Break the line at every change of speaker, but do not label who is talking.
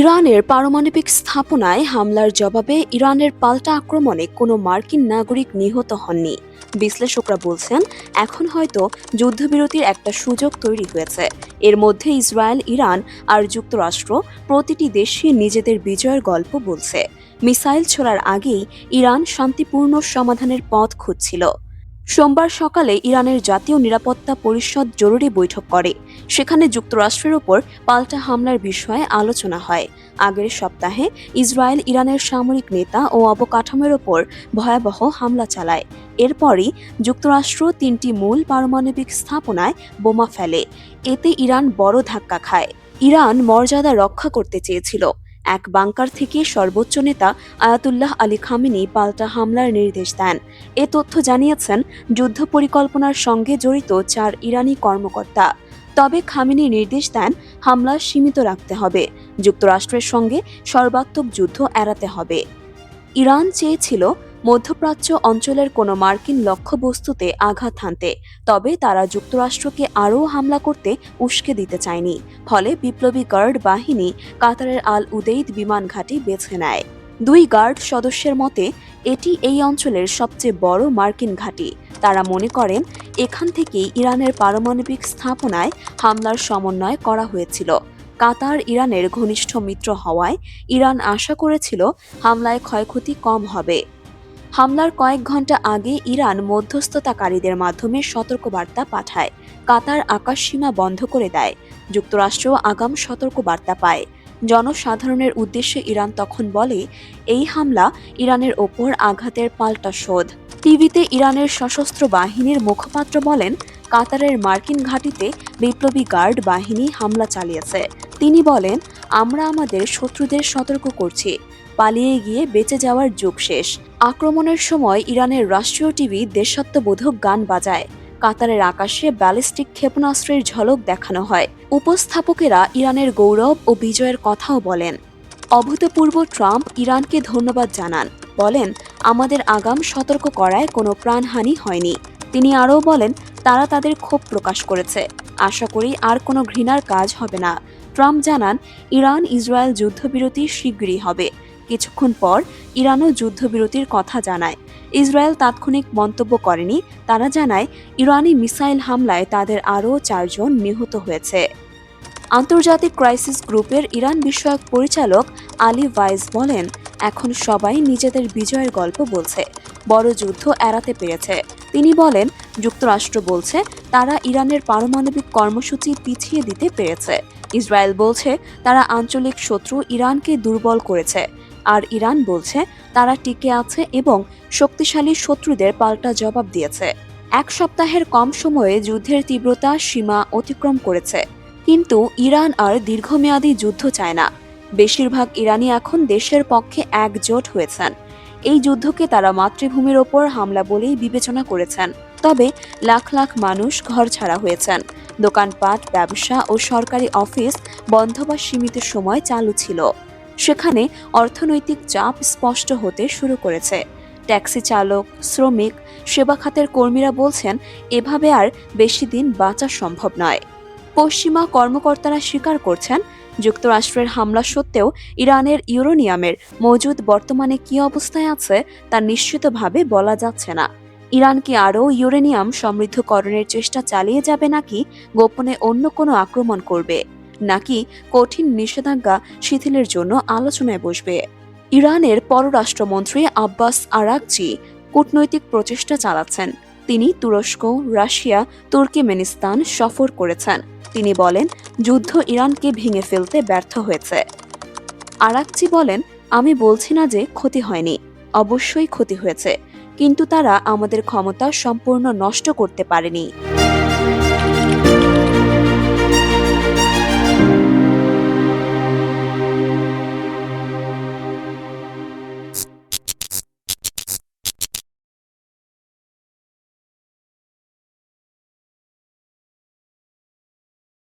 ইরানের পারমাণবিক স্থাপনায় হামলার জবাবে ইরানের পাল্টা আক্রমণে কোনো মার্কিন নাগরিক নিহত হননি। বিশ্লেষকরা বলছেন, এখন হয়তো যুদ্ধবিরতির একটা সুযোগ তৈরি হয়েছে। এর মধ্যে ইসরায়েল, ইরান আর যুক্তরাষ্ট্র প্রতিটি দেশই নিজেদের বিজয়ের গল্প বলছে। মিসাইল ছোড়ার আগেই ইরান শান্তিপূর্ণ সমাধানের পথ খুঁজছিল। সোমবার সকালে ইরানের জাতীয় নিরাপত্তা পরিষদ জরুরি বৈঠক করে। সেখানে যুক্তরাষ্ট্রের ওপর পাল্টা হামলার বিষয়ে আলোচনা হয়। আগের সপ্তাহে ইসরায়েল ইরানের সামরিক নেতা ও অবকাঠামোর ওপর ভয়াবহ হামলা চালায়। এরপরই যুক্তরাষ্ট্র তিনটি মূল পারমাণবিক স্থাপনায় বোমা ফেলে। এতে ইরান বড় ধাক্কা খায়। ইরান মর্যাদা রক্ষা করতে চেয়েছিল। এক বাংকার থেকে সর্বোচ্চ নেতা আয়াতুল্লাহ আলী খামেনি পাল্টা হামলার নির্দেশ দেন। এ তথ্য জানিয়েছেন যুদ্ধ পরিকল্পনার সঙ্গে জড়িত চার ইরানি কর্মকর্তা। তবে খামেনি নির্দেশ দেন হামলা সীমিত রাখতে হবে। যুক্তরাষ্ট্রের সঙ্গে সর্বাত্মক যুদ্ধ এড়াতে হবে। ইরান চেয়েছিল মধ্যপ্রাচ্য অঞ্চলের কোনো মার্কিন লক্ষ্যবস্তুতে আঘাত হানতে, তবে তারা যুক্তরাষ্ট্রকে আরও হামলা করতে উস্কে দিতে চায়নি। ফলে বিপ্লবী গার্ড বাহিনী কাতারের আল উদেইদ বিমান ঘাঁটি বেছে নেয়। দুই গার্ড সদস্যের মতে, এটি এই অঞ্চলের সবচেয়ে বড় মার্কিন ঘাঁটি। তারা মনে করেন, এখান থেকেই ইরানের পারমাণবিক স্থাপনায় হামলার সমন্বয় করা হয়েছিল। কাতার ইরানের ঘনিষ্ঠ মিত্র হওয়ায় ইরান আশা করেছিল, হামলায় ক্ষয়ক্ষতি কম হবে। হামলার কয়েক ঘণ্টা আগে ইরান মধ্যস্থতাকারীদের মাধ্যমে সতর্কবার্তা পাঠায়। কাতার আকাশসীমা বন্ধ করে দেয়। যুক্তরাষ্ট্র আগাম সতর্কবার্তা পায়। জনসাধারণের উদ্দেশ্যে ইরান তখন বলে, এই হামলা ইরানের ওপর আঘাতের পাল্টা শোধ। টিভিতে ইরানের সশস্ত্র বাহিনীর মুখপাত্র বলেন, কাতারের মার্কিন ঘাঁটিতে বিপ্লবী গার্ড বাহিনী হামলা চালিয়েছে। তিনি বলেন, আমরা আমাদের শত্রুদের সতর্ক করছি। পালিয়ে গিয়ে বেঁচে যাওয়ার যুগ শেষ। আক্রমণের সময় ইরানের রাষ্ট্রীয় টিভি দেশাত্মবোধক গান বাজায়। কাতারের আকাশে ব্যালিস্টিক ক্ষেপণাস্ত্রের ঝলক দেখানো হয়। উপস্থাপকেরা ইরানের গৌরব ও বিজয়ের কথাও বলেন। অভূতপূর্ব ট্রাম্প ইরানকে ধন্যবাদ জানান। বলেন, আমাদের আগাম সতর্ক করায় কোনো প্রাণহানি হয়নি। তিনি আরও বলেন, তারা তাদের ক্ষোভ প্রকাশ করেছে। আশা করি আর কোনো ঘৃণার কাজ হবে না। ট্রাম্প জানান ইরান ইসরায়েল যুদ্ধবিরতি শীঘ্রই হবে। কিছুক্ষণ পর ইরানও যুদ্ধবিরতির কথা জানায়। ইসরায়েল তাৎক্ষণিক মন্তব্য করেনি, তারা জানায় ইরানি মিসাইল হামলায় তাদের আরও চারজন নিহত হয়েছে। আন্তর্জাতিক ক্রাইসিস গ্রুপের ইরান বিষয়ক পরিচালক আলী ভাইস বলেন, এখন সবাই নিজেদের বিজয়ের গল্প বলছে, বড় যুদ্ধ এড়াতে পেরেছে। তিনি বলেন, যুক্তরাষ্ট্র বলছে তারা ইরানের পারমাণবিক কর্মসূচি পিছিয়ে দিতে পেরেছে। ইসরায়েল বলছে তারা আঞ্চলিক শত্রু ইরানকে দুর্বল করেছে। আর ইরান বলছে তারা টিকে আছে এবং শক্তিশালী শত্রুদের পাল্টা জবাব দিয়েছে। এক সপ্তাহের কম সময়ে যুদ্ধের তীব্রতা সীমা অতিক্রম করেছে। কিন্তু ইরান আর দীর্ঘমেয়াদী যুদ্ধ চায় না। বেশিরভাগ ইরানি এখন দেশের পক্ষে একজোট হয়েছেন। এই যুদ্ধকে তারা মাতৃভূমির ওপর হামলা বলেই বিবেচনা করেছেন। তবে লাখ লাখ মানুষ ঘর ছাড়া হয়েছেন। দোকানপাট, ব্যবসা ও সরকারি অফিস বন্ধ বা সীমিত সময় চালু ছিল। সেখানে অর্থনৈতিক চাপ স্পষ্ট হতে শুরু করেছে। ট্যাক্সি চালক, শ্রমিক, সেবা খাতের কর্মীরা বলছেন, এভাবে আর বেশি দিন বাঁচা সম্ভব নয়। পশ্চিমা কর্মকর্তারা স্বীকার করছেন, যুক্তরাষ্ট্রের হামলা সত্ত্বেও ইরানের ইউরোনিয়ামের মজুদ বর্তমানে কী অবস্থায় আছে তা নিশ্চিতভাবে বলা যাচ্ছে না। ইরান কি আরও ইউরেনিয়াম সমৃদ্ধকরণের চেষ্টা চালিয়ে যাবে নাকি গোপনে অন্য কোনো আক্রমণ করবে? নাকি কঠিন নিষেধাজ্ঞা শিথিলের জন্য আলোচনায় বসবে। ইরানের পররাষ্ট্রমন্ত্রী আব্বাস আরাকচি কূটনৈতিক প্রচেষ্টা চালাচ্ছেন। তিনি তুরস্ক, রাশিয়া, তুর্কিমেনিস্তান সফর করেছেন। তিনি বলেন, যুদ্ধ ইরানকে ভেঙে ফেলতে ব্যর্থ হয়েছে। আরাকচি বলেন, আমি বলছি না যে ক্ষতি হয়নি, অবশ্যই ক্ষতি হয়েছে, কিন্তু তারা আমাদের ক্ষমতা সম্পূর্ণ নষ্ট করতে পারেনি।